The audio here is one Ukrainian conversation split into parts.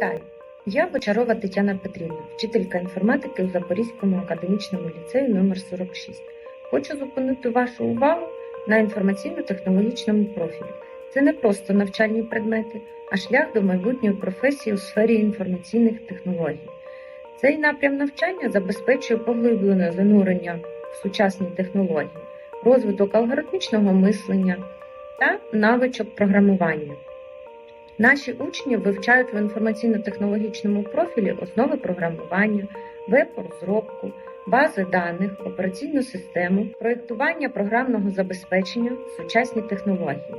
Вітаю! Я Бочарова Тетяна Петрівна, вчителька інформатики у Запорізькому академічному ліцеї номер 46 Хочу зупинити вашу увагу на інформаційно-технологічному профілі. Це не просто навчальні предмети, а шлях до майбутньої професії у сфері інформаційних технологій. Цей напрям навчання забезпечує поглиблене занурення в сучасні технології, розвиток алгоритмічного мислення та навичок програмування. Наші учні вивчають в інформаційно-технологічному профілі основи програмування, веб-розробку, бази даних, операційну систему, проєктування програмного забезпечення, сучасні технології.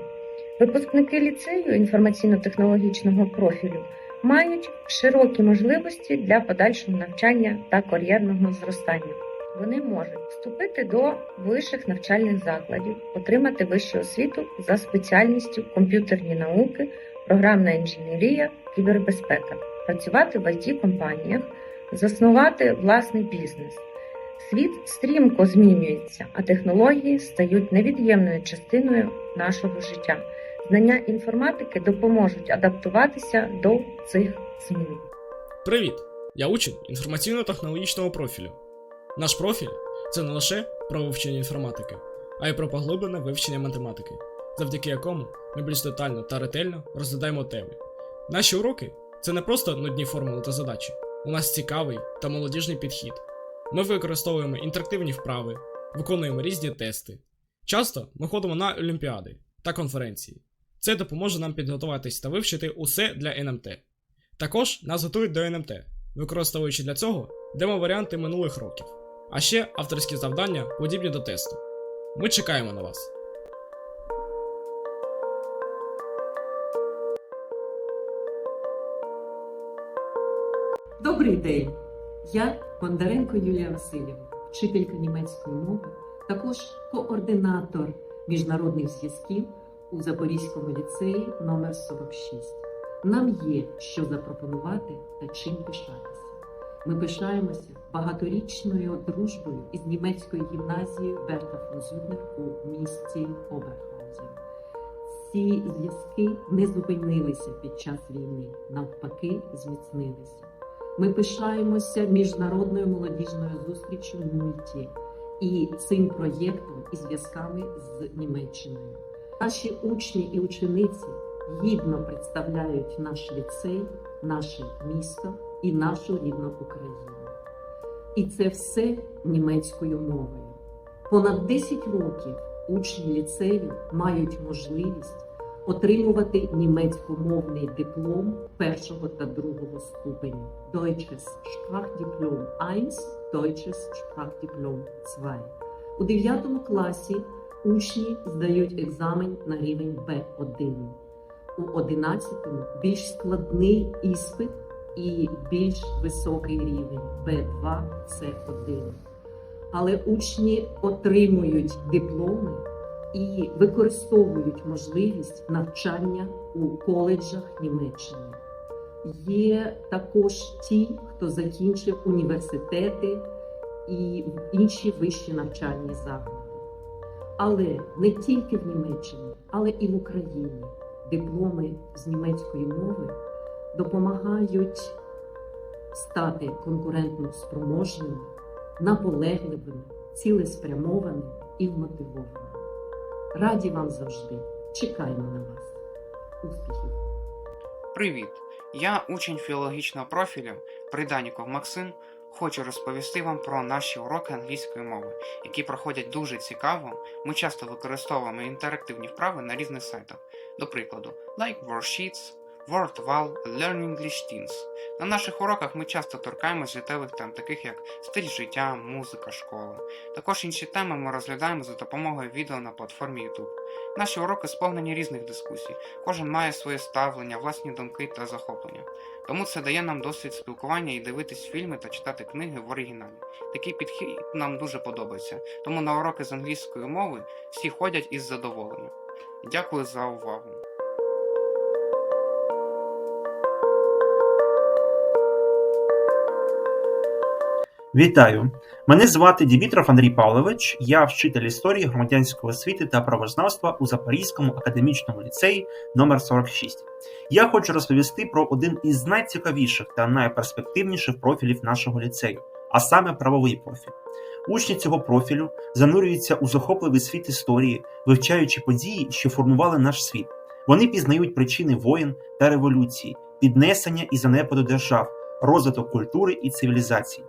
Випускники ліцею інформаційно-технологічного профілю мають широкі можливості для подальшого навчання та кар'єрного зростання. Вони можуть вступити до вищих навчальних закладів, отримати вищу освіту за спеціальністю комп'ютерні науки, програмна інженерія, кібербезпека, працювати в it компаніях, заснувати власний бізнес. Світ стрімко змінюється, а технології стають невід'ємною частиною нашого життя. Знання інформатики допоможуть адаптуватися до цих змін. Привіт! Я учень інформаційно-технологічного профілю. Наш профіль це не лише про вивчення інформатики, а й про поглиблене вивчення математики, завдяки якому ми більш детально та ретельно розглядаємо теми. Наші уроки це не просто нудні формули та задачі. У нас цікавий та молодіжний підхід. Ми використовуємо інтерактивні вправи, виконуємо різні тести. Часто ми ходимо на олімпіади та конференції. Це допоможе нам підготуватись та вивчити усе для НМТ. Також нас готують до НМТ, використовуючи для цього демо-варіанти минулих років, а ще авторські завдання, подібні до тесту. Ми чекаємо на вас. Добрий день! Я Бондаренко Юлія Васильівна, вчителька німецької мови, також координатор міжнародних зв'язків у Запорізькому ліцеї номер 46. Нам є що запропонувати та чим пишатися. Ми пишаємося багаторічною дружбою із німецькою гімназією Берта фон у місті Оберхаузен. Ці зв'язки не зупинилися під час війни, навпаки, зміцнилися. Ми пишаємося міжнародною молодіжною зустрічю мульті і цим проєктом і зв'язками з Німеччиною. Наші учні і учениці гідно представляють наш ліцей, наше місто і нашу рідну Україну. І це все німецькою мовою. Понад 10 років учні ліцею мають можливість отримувати німецькомовний диплом першого та другого ступеню Deutsches Sprachdiplom 1, Deutsches Sprachdiplom 2. У 9 класі учні здають екзамен на рівень B1. У 11 більш складний іспит і більш високий рівень B2 C1. Але учні отримують дипломи і використовують можливість навчання у коледжах Німеччини. Є також ті, хто закінчив університети і інші вищі навчальні заклади. Але не тільки в Німеччині, але і в Україні дипломи з німецької мови допомагають стати конкурентно спроможними, наполегливими, цілеспрямованими і вмотивованими. Раді вам завжди. Чекаємо на вас. Успіхів! Привіт! Я учень філологічного профілю Приданіков Максим. Хочу розповісти вам про наші уроки англійської мови, які проходять дуже цікаво. Ми часто використовуємо інтерактивні вправи на різних сайтах, до прикладу, like Worksheets, WordWall, Learn English Teens. На наших уроках ми часто торкаємось життєвих тем, таких як стиль життя, музика, школа. Також інші теми ми розглядаємо за допомогою відео на платформі YouTube. Наші уроки сповнені різних дискусій. Кожен має своє ставлення, власні думки та захоплення. Тому це дає нам досвід спілкування і дивитись фільми та читати книги в оригіналі. Такий підхід нам дуже подобається, тому на уроки з англійської мови всі ходять із задоволенням. Дякую за увагу. Вітаю! Мене звати Дімітров Андрій Павлович. Я вчитель історії громадянської освіти та правознавства у Запорізькому академічному ліцеї номер 46. Я хочу розповісти про один із найцікавіших та найперспективніших профілів нашого ліцею, а саме правовий профіль. Учні цього профілю занурюються у захопливий світ історії, вивчаючи події, що формували наш світ. Вони пізнають причини воєн та революції, піднесення і занепаду держав, розвиток культури і цивілізації.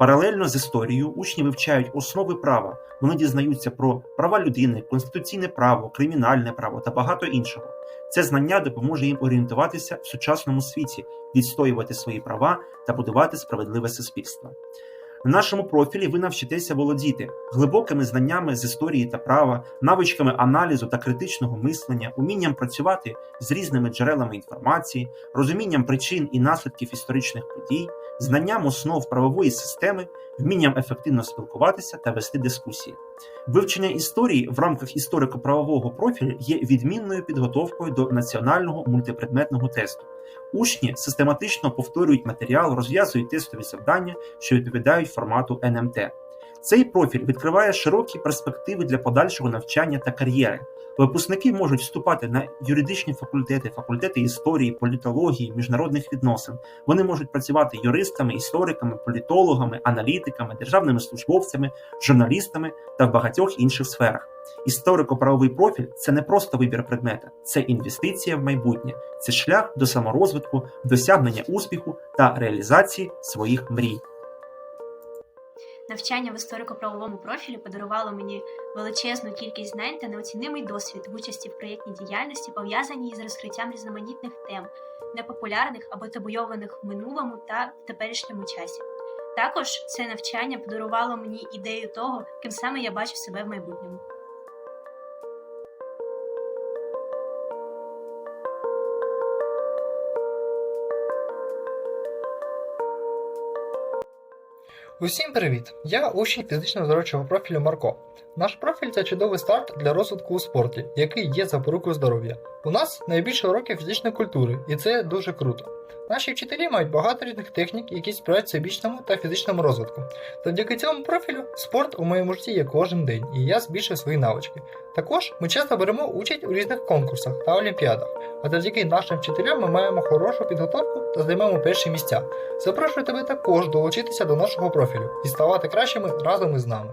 Паралельно з історією учні вивчають основи права. Вони дізнаються про права людини, конституційне право, кримінальне право та багато іншого. Це знання допоможе їм орієнтуватися в сучасному світі, відстоювати свої права та будувати справедливе суспільство. На нашому профілі ви навчитеся володіти глибокими знаннями з історії та права, навичками аналізу та критичного мислення, умінням працювати з різними джерелами інформації, розумінням причин і наслідків історичних подій, знанням основ правової системи, вмінням ефективно спілкуватися та вести дискусії. Вивчення історії в рамках історико-правового профілю є відмінною підготовкою до національного мультипредметного тесту. Учні систематично повторюють матеріал, розв'язують тестові завдання, що відповідають формату НМТ. Цей профіль відкриває широкі перспективи для подальшого навчання та кар'єри. Випускники можуть вступати на юридичні факультети, факультети історії, політології, міжнародних відносин. Вони можуть працювати юристами, істориками, політологами, аналітиками, державними службовцями, журналістами та в багатьох інших сферах. Історико-правовий профіль це не просто вибір предмета, це інвестиція в майбутнє, це шлях до саморозвитку, досягнення успіху та реалізації своїх мрій. Навчання в історико-правовому профілі подарувало мені величезну кількість знань та неоцінимий досвід в участі в проєктній діяльності, пов'язаній з розкриттям різноманітних тем, непопулярних або табуйованих в минулому та в теперішньому часі. Також це навчання подарувало мені ідею того, ким саме я бачу себе в майбутньому. Усім привіт! Я учень фізично-здоровчого профілю Марко. Наш профіль це чудовий старт для розвитку у спорті, який є запорукою здоров'я. У нас найбільше уроків фізичної культури, і це дуже круто. Наші вчителі мають багато різних технік, які сприяють всебічному та фізичному розвитку. Завдяки цьому профілю спорт у моєму житті є кожен день, і я збільшую свої навички. Також ми часто беремо участь у різних конкурсах та олімпіадах, а завдяки нашим вчителям ми маємо хорошу підготовку та займемо перші місця. Запрошую тебе також долучитися до нашого профілю і ставати кращими разом із нами.